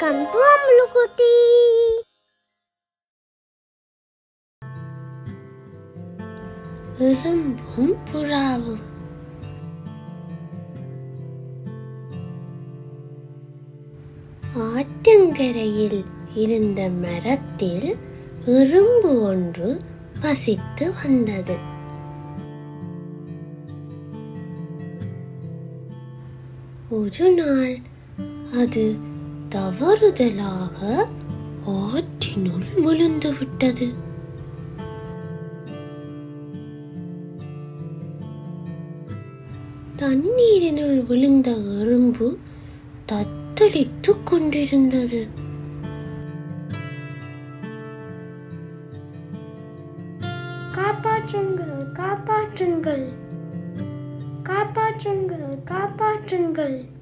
Welcome to அம்லுகுட்டி எறும்பும் புறாவும் ஆற்றங்கரையில் இருந்த மரத்தில் எறும்பு ஒன்று வசித்து வந்தது. ஒரு நாள் அது தவறுதலாக ஆற்றினுள் விழுந்து விட்டது. தண்ணீரினுள் விழுந்த எறும்பு தத்தளித்துக் கொண்டிருந்தது. காப்பாற்றுங்கள் காப்பாற்றுங்கள். காப்பாற்றுங்கள் காப்பாற்றுங்கள்.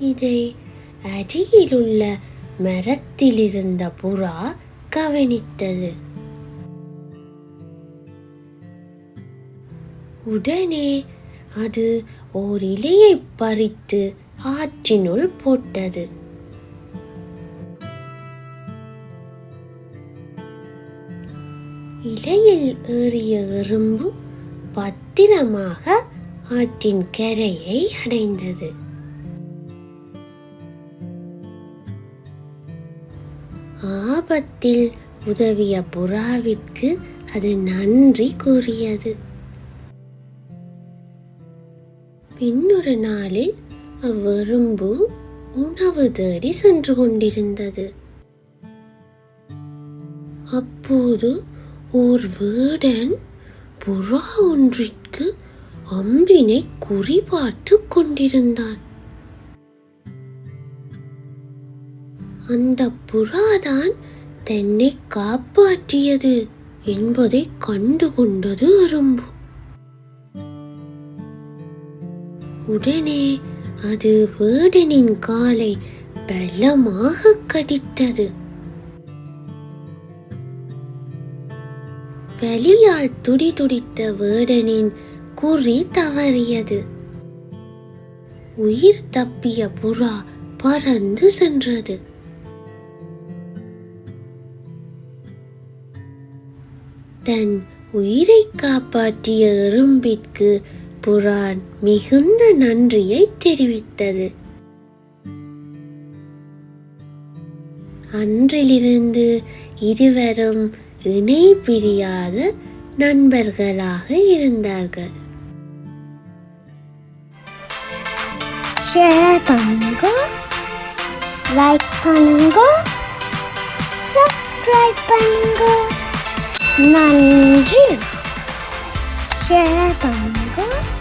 இதை அடியிலுள்ள மரத்திலிருந்த புறா கவனித்தது. உடனே அது ஓர் இலையை பறித்து ஆற்றினுள் போட்டது. இலையில் ஏறிய எறும்பு பத்திரமாக ஆற்றின் கரையை அடைந்தது. ஆபத்தில் உதவிய புறாவிற்கு அது நன்றி கூறியது. பின்னொரு நாளில் அவ்வெறும்பு உணவு தேடி சென்று கொண்டிருந்தது. அப்போது ஓர் வேடன் புறா ஒன்றிற்கு அம்பினை குறிபார்த்து கொண்டிருந்தான். அந்த புறாதான் தன்னை காப்பாற்றியது என்பதை கண்டு கொண்டது உடனே அது வேடனின் காலை பலமாக கடித்தது. வலியால் துடிதுடித்த வேடனின் குறி தவறியது. உயிர் தப்பிய புறா பறந்து சென்றது. தன் உயிரை காப்பாற்றிய எறும்பிற்கு புறான் மிகுந்த நன்றியை தெரிவித்தது. அன்றிலிருந்து இருவரும் இணை பிரியாத நண்பர்களாக இருந்தார்கள். ஷேர் பண்ணுங்க லைக் பண்ணுங்க சப்ஸ்கிரைப் பண்ணுங்க 那你去吧先等一